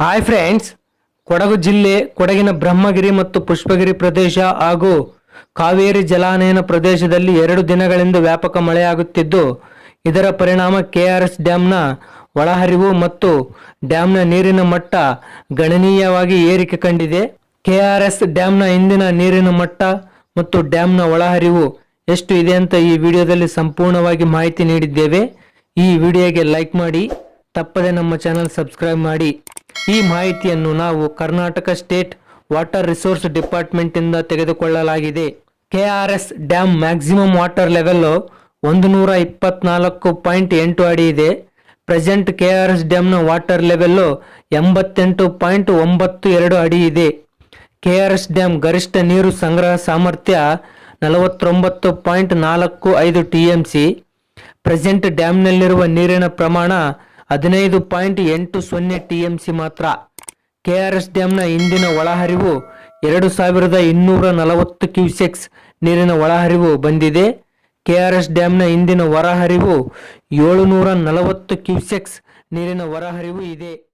Hi friends Kodagu ಜಿಲ್ಲೆ ಕೊಡಗಿನ ಬ್ರಹ್ಮಗಿರಿ ಮತ್ತು ಪುಷ್ಪಗಿರಿ ಪ್ರದೇಶ ಹಾಗೂ ಕಾವೇರಿ ಜಲಾನಯನ ಪ್ರದೇಶದಲ್ಲಿ ಎರಡು ದಿನಗಳಿಂದ ವ್ಯಾಪಕ ಮಳೆಯಾಗುತ್ತಿದ್ದು, ಇದರ ಪರಿಣಾಮ ಕೆಆರ್ಎಸ್ ಡ್ಯಾಂನ ಒಳಹರಿವು ಮತ್ತು ಡ್ಯಾಂನ ನೀರಿನ ಮಟ್ಟ ಗಣನೀಯವಾಗಿ ಏರಿಕೆ ಕಂಡಿದೆ. ಕೆಆರ್ಎಸ್ ಡ್ಯಾಂನ ಇಂದಿನ ನೀರಿನ ಮಟ್ಟ ಮತ್ತು ಡ್ಯಾಂನ ಒಳಹರಿವು ಎಷ್ಟು ಇದೆ ಅಂತ ಈ ವಿಡಿಯೋದಲ್ಲಿ ಸಂಪೂರ್ಣವಾಗಿ ಮಾಹಿತಿ ನೀಡಿದ್ದೇವೆ. ಈ ವಿಡಿಯೋಗೆ ಲೈಕ್ ಮಾಡಿ, ತಪ್ಪದೆ ನಮ್ಮ ಚಾನಲ್ ಸಬ್ಸ್ಕ್ರೈಬ್ ಮಾಡಿ. ಈ ಮಾಹಿತಿಯನ್ನು ನಾವು Karnataka state water resource department ಇಂದ ತೆಗೆದುಕೊಳ್ಳಲಾಗಿದೆ S dam maximum water level ಒಂದು ನೂರ ಇಪ್ಪತ್ನಾಲ್ಕು ಪಾಯಿಂಟ್ ಎಂಟು ಅಡಿ ಇದೆ. ಪ್ರೆಸೆಂಟ್ ಕೆಆರ್ಎಸ್ ಡ್ಯಾಮ್ನ ವಾಟರ್ ಲೆವೆಲ್ಲು ಎಂಬತ್ತೆಂಟು ಪಾಯಿಂಟ್ ಒಂಬತ್ತು ಎರಡು ಅಡಿ ಇದೆ. ಕೆಆರ್ಎಸ್ ಡ್ಯಾಮ್ ಗರಿಷ್ಠ ನೀರು ಸಂಗ್ರಹ ಸಾಮರ್ಥ್ಯ ನಲವತ್ತೊಂಬತ್ತು ಪಾಯಿಂಟ್ ನಾಲ್ಕು ಐದು ಟಿ ಎಂ ಸಿ. ಪ್ರೆಸೆಂಟ್ ಡ್ಯಾಮ್ನಲ್ಲಿರುವ ನೀರಿನ ಪ್ರಮಾಣ ಹದಿನೈದು ಪಾಯಿಂಟ್ ಎಂಟು ಸೊನ್ನೆ ಟಿಎಂಸಿ ಮಾತ್ರ. ಕೆಆರ್ಎಸ್ ಡ್ಯಾಮ್ನ ಇಂದಿನ ಒಳಹರಿವು ಎರಡು ಸಾವಿರದ ಇನ್ನೂರ ನಲವತ್ತು ಕ್ಯೂಸೆಕ್ಸ್ ನೀರಿನ ಒಳಹರಿವು ಬಂದಿದೆ. ಕೆಆರ್ಎಸ್ ಡ್ಯಾಮ್ನ ಇಂದಿನ ಹೊರಹರಿವು ಏಳುನೂರ ನಲವತ್ತು ಕ್ಯೂಸೆಕ್ಸ್ ನೀರಿನ ಹೊರಹರಿವು ಇದೆ.